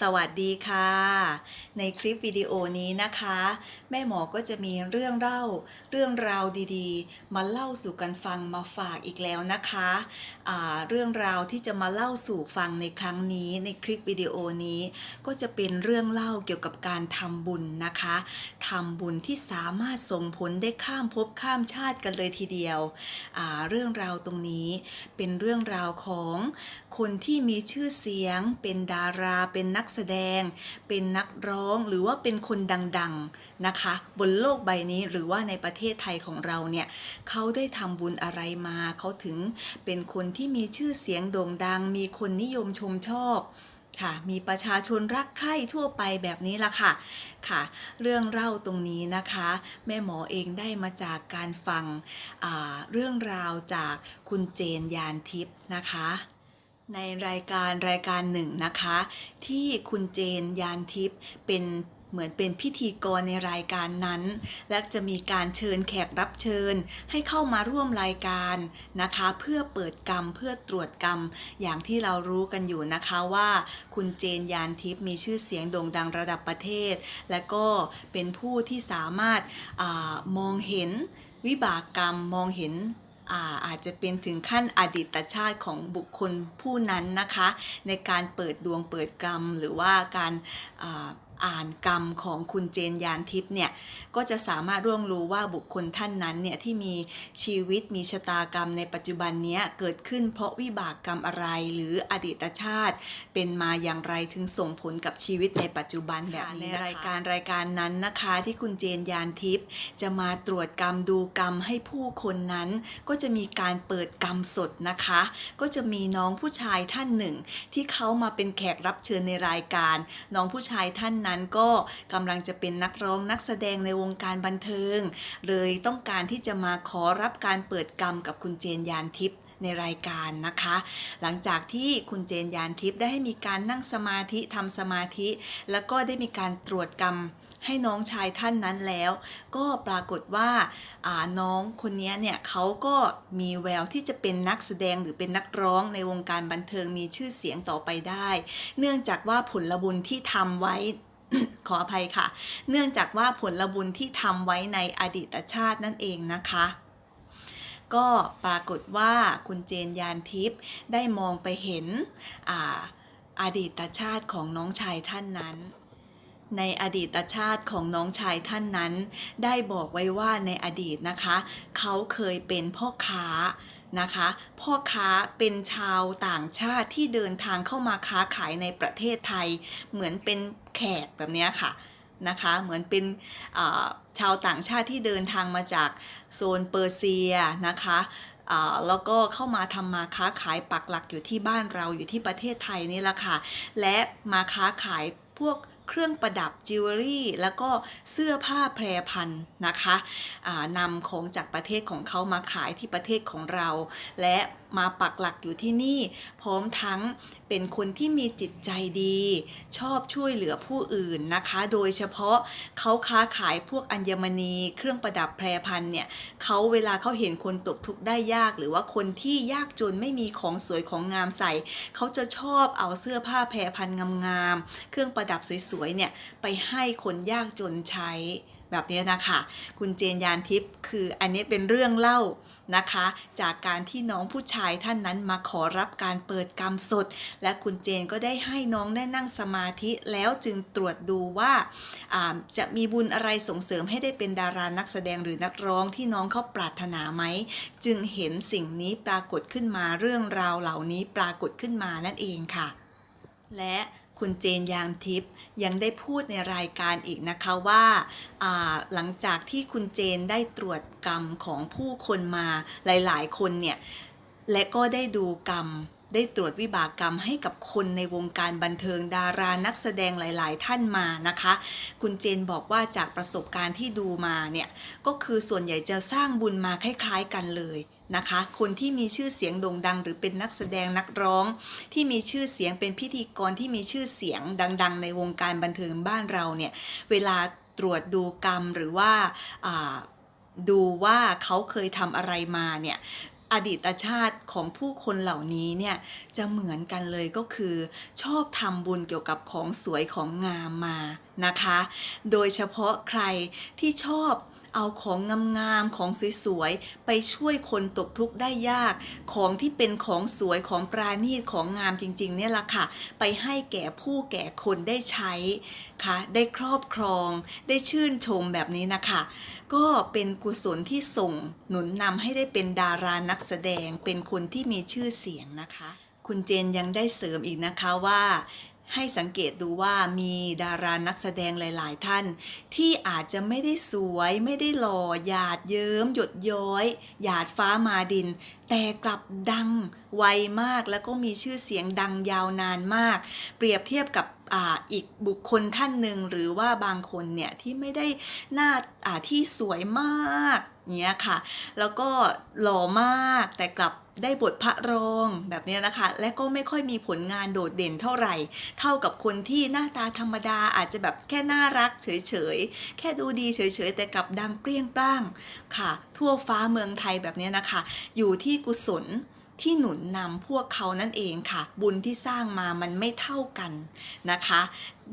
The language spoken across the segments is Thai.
สวัสดีค่ะ ในคลิปวิดีโอนี้นะคะ แม่หมอก็จะมีเรื่องเล่า เรื่องราวดีๆ มาเล่าสู่กันฟังมาฝากอีกแล้วนะคะเรื่องราวที่จะมาเล่าสู่ฟังในครั้งนี้ในคลิปวิดีโอนี้ ก็จะเป็นเรื่องเล่าเกี่ยวกับการทำบุญนะคะทำบุญที่สามารถส่งผลได้ข้ามภพข้ามชาติกันเลยทีเดียว เรื่องราวตรงนี้เป็นเรื่องราวของคนที่มีชื่อเสียงเป็นดาราเป็นนักแสดง เป็นนักร้องหรือว่าเป็นคนดังๆนะคะ บนโลกใบนี้หรือว่าในประเทศไทยของเราเนี่ยเขาได้ทำบุญอะไรมาเขาถึงเป็นคนที่มีชื่อเสียงโด่งดัง มีคนนิยมชมชอบค่ะมีประชาชนรักใคร่ทั่วไปแบบนี้ละค่ะค่ะ เรื่องเล่าตรงนี้นะคะ แม่หมอเองได้มาจากการฟังเรื่องราวจากคุณเจนยานทิพย์นะคะ ในรายการรายการหนึ่งนะคะ ที่คุณเจนยานทิพย์เป็นเหมือนเป็นพิธีกรในรายการนั้น และจะมีการเชิญแขกรับเชิญให้เข้ามาร่วมรายการนะคะ เพื่อเปิดกรรมเพื่อตรวจกรรม อย่างที่เรารู้กันอยู่นะคะว่า คุณเจนยานทิพย์มีชื่อเสียงโด่งดังระดับประเทศ และก็เป็นผู้ที่สามารถอามองเห็นวิบากกรรมมองเห็น อาอาจจะเป็นถึงขั้นอดีตชาติของบุคคลผู้นั้นนะคะ ในการเปิดดวงเปิดกรรมหรือว่าการ อ่านกรรมของคุณเจนยานทิพย์เนี่ยก็จะสามารถร่วงรู้ว่าบุคคลท่านนั้นเนี่ยที่มีชีวิตมีชะตากรรมในปัจจุบันเนี้ยเกิดขึ้นเพราะวิบากกรรมอะไรหรืออดีตชาติ เป็นมาอย่างไรถึงส่งผลกับชีวิตในปัจจุบันแบบนี้ในรายการรายการนั้นนะคะที่คุณเจนยานทิพย์จะมาตรวจกรรมดูกรรมให้ผู้คนนั้น ก็จะมีการเปิดกรรมสดนะคะ ก็จะมีน้องผู้ชายท่านหนึ่ง ที่เขามาเป็นแขกรับเชิญในรายการ น้องผู้ชายท่านนั้นก็กำลังจะเป็นนักร้องนักแสดงในวงการบันเทิง เลยต้องการที่จะมาขอรับการเปิดกรรมกับคุณเจนยานทิพย์ในรายการนะคะ หลังจากที่คุณเจนยานทิพย์ได้ให้มีการนั่งสมาธิทำสมาธิ แล้วก็ได้มีการตรวจกรรมให้น้องชายท่านนั้นแล้ว ก็ปรากฏว่าาน้องคนนี้เนี่ยเขาก็มีแววที่จะเป็นนักแสดงหรือเป็นนักร้องในวงการบันเทิงมีชื่อเสียงต่อไปได้ เนื่องจากว่าผลบุญที่ทำไว้ ขออภัยค่ะ เนื่องจากว่าผลบุญที่ทำไว้ในอดีตชาตินั่นเองนะคะ ก็ปรากฏว่าคุณเจนยานทิพย์ได้มองไปเห็นอาอดีตชาติของน้องชายท่านนั้น ในอดีตชาติของน้องชายท่านนั้น ได้บอกไว้ว่าในอดีตนะคะ เขาเคยเป็นพ่อค้านะคะพ่อค้าเป็นชาวต่างชาติที่เดินทางเข้ามาค้าขายในประเทศไทย เหมือนเป็น แขกแบบนี้ค่ะนะคะเหมือนเป็นชาวต่างชาติที่เดินทางมาจากโซนเปอร์เซียนะคะแล้วก็เข้ามาทำมาค้าขายปักหลักอยู่ที่บ้านเราอยู่ที่ประเทศไทยนี่แหละค่ะ และมาค้าขายพวกเครื่องประดับจิวเวลรี่ แล้วก็เสื้อผ้าแพรพันนะคะนำของจากประเทศของเขามาขายที่ประเทศของเรา และ มาปักหลักอยู่ที่นี่ พร้อมทั้งเป็นคนที่มีจิตใจดี ชอบช่วยเหลือผู้อื่นนะคะ โดยเฉพาะเขาค้าขายพวกอัญมณี เครื่องประดับแพรพันเนี่ยเขาเวลาเขาเห็นคนตกทุกข์ได้ยาก หรือว่าคนที่ยากจนไม่มีของสวยของงามใส่เขาจะชอบเอาเสื้อผ้าแพรพันงามๆเครื่องประดับสวยๆเนี่ยไปให้คนยากจนใช้ แบบนี้นะคะ คุณเจนยานทิพย์คืออันนี้เป็นเรื่องเล่านะคะ จากการที่น้องผู้ชายท่านนั้นมาขอรับการเปิดกรรมสด และคุณเจนก็ได้ให้น้องได้นั่งสมาธิแล้วจึงตรวจดูว่าาจะมีบุญอะไรส่งเสริมให้ได้เป็นดารานักแสดงหรือนักร้องที่น้องเขาปรารถนาไหม จึงเห็นสิ่งนี้ปรากฏขึ้นมาเรื่องราวเหล่านี้ปรากฏขึ้นมานั่นเองค่ะ และ คุณเจนยางทิพย์ยังได้พูดในรายการอีกนะคะว่าาหลังจากที่คุณเจนได้ตรวจกรรมของผู้คนมาหลายๆ คนเนี่ย และก็ได้ดูกรรมได้ตรวจวิบากกรรมให้กับคนในวงการบันเทิงดารานักแสดงหลาย ๆ ท่านมานะคะ คุณเจนบอกว่าจากประสบการณ์ที่ดูมาเนี่ย ก็คือส่วนใหญ่จะสร้างบุญมาคล้าย ๆ กันเลย นะคะ คนที่มีชื่อเสียงโด่งดัง หรือเป็นนักแสดงนักร้อง ที่มีชื่อเสียงเป็นพิธีกรที่มีชื่อเสียงดัง ๆ ในวงการบันเทิงบ้านเราเนี่ยเวลาตรวจดูกรรมหรือว่าดูว่าเขาเคยทำอะไรมาเนี่ยอดีตชาติของผู้คนเหล่านี้เนี่ยจะเหมือนกันเลยก็คือ ชอบทำบุญเกี่ยวกับของสวยของงามมานะคะ โดยเฉพาะใครที่ชอบ เอาของงามๆของสวยๆไปช่วยคนตกทุกข์ได้ยาก ของที่เป็นของสวยของปราณีตของงามจริง ๆ เนี่ยละค่ะ ไปให้แก่ผู้แก่คนได้ใช้ค่ะได้ครอบครอง ได้ชื่นชมแบบนี้นะคะก็เป็นกุศลที่ส่งหนุนนำให้ได้เป็นดารานักแสดงเป็นคนที่มีชื่อเสียงนะคะ คุณเจนยังได้เสริมอีกนะคะว่า ให้สังเกตดูว่ามีดารานักแสดงหลาย ๆ ท่าน ที่อาจจะไม่ได้สวยไม่ได้หล่อหยาดเยิ้มหยดย้อย หยาดฟ้ามาดิน แต่กลับดังไวมากแล้วก็มีชื่อเสียงดังยาวนานมาก เปรียบเทียบกับอ,อีกบุคคลท่านหนึ่งหรือว่าบางคนเนี่ยที่ไม่ได้หน้าอ่าที่สวยมากเนี้ยค่ะ แล้วก็หล่อมากแต่กลับได้บทพระรองแบบนี้นะคะ และก็ไม่ค่อยมีผลงานโดดเด่นเท่าไหร่ เท่ากับคนที่หน้าตาธรรมดาอาจจะแบบแค่น่ารักเฉยๆ แค่ดูดีเฉยๆ แต่กลับดังเปรี้ยงปร้างค่ะ ทั่วฟ้าเมืองไทยแบบนี้นะคะ อยู่ที่กุศล ที่หนุนนำพวกเขานั่นเองค่ะ บุญที่สร้างมามันไม่เท่ากันนะคะ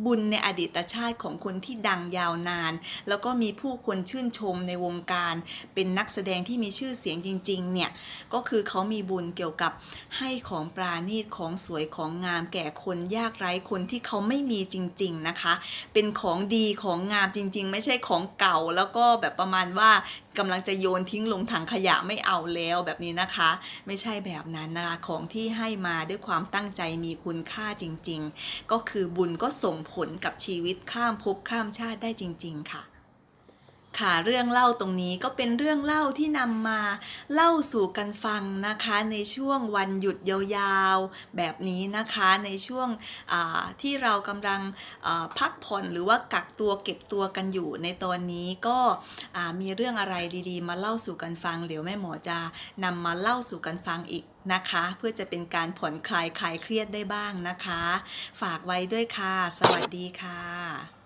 บุญในอดีตชาติของคนที่ดังยาวนาน แล้วก็มีผู้คนชื่นชมในวงการ เป็นนักแสดงที่มีชื่อเสียงจริง ๆ เนี่ย ก็คือเขามีบุญเกี่ยวกับให้ของปราณีตของสวยของงามแก่คนยากไร้คนที่เขาไม่มีจริง ๆ นะคะ เป็นของดีของงามจริง ๆ ไม่ใช่ของเก่าแล้วก็แบบประมาณว่า กำลังจะโยนทิ้งลงถังขยะไม่เอาแล้วแบบนี้นะคะ ไม่ใช่แบบนั้นนะคะของที่ให้มาด้วยความตั้งใจมีคุณค่าจริง ๆ ก็คือบุญก็ส่งผลกับชีวิตข้ามภพข้ามชาติได้จริง ๆ ค่ะ ค่ะ เรื่องเล่าตรงนี้ก็เป็นเรื่องเล่าที่นำมาเล่าสู่กันฟังนะคะ ในช่วงวันหยุดยาวๆแบบนี้นะคะในช่วงที่เรากำลังพักผ่อนหรือว่ากักตัวเก็บตัวกันอยู่ในตอนนี้ก็มีเรื่องอะไรดีๆ มาเล่าสู่กันฟังเดี๋ยวแม่หมอจะนำมาเล่าสู่กันฟังอีกนะคะ เพื่อจะเป็นการผ่อนคลายคลายเครียดได้บ้างนะคะ ฝากไว้ด้วยค่ะ สวัสดีค่ะ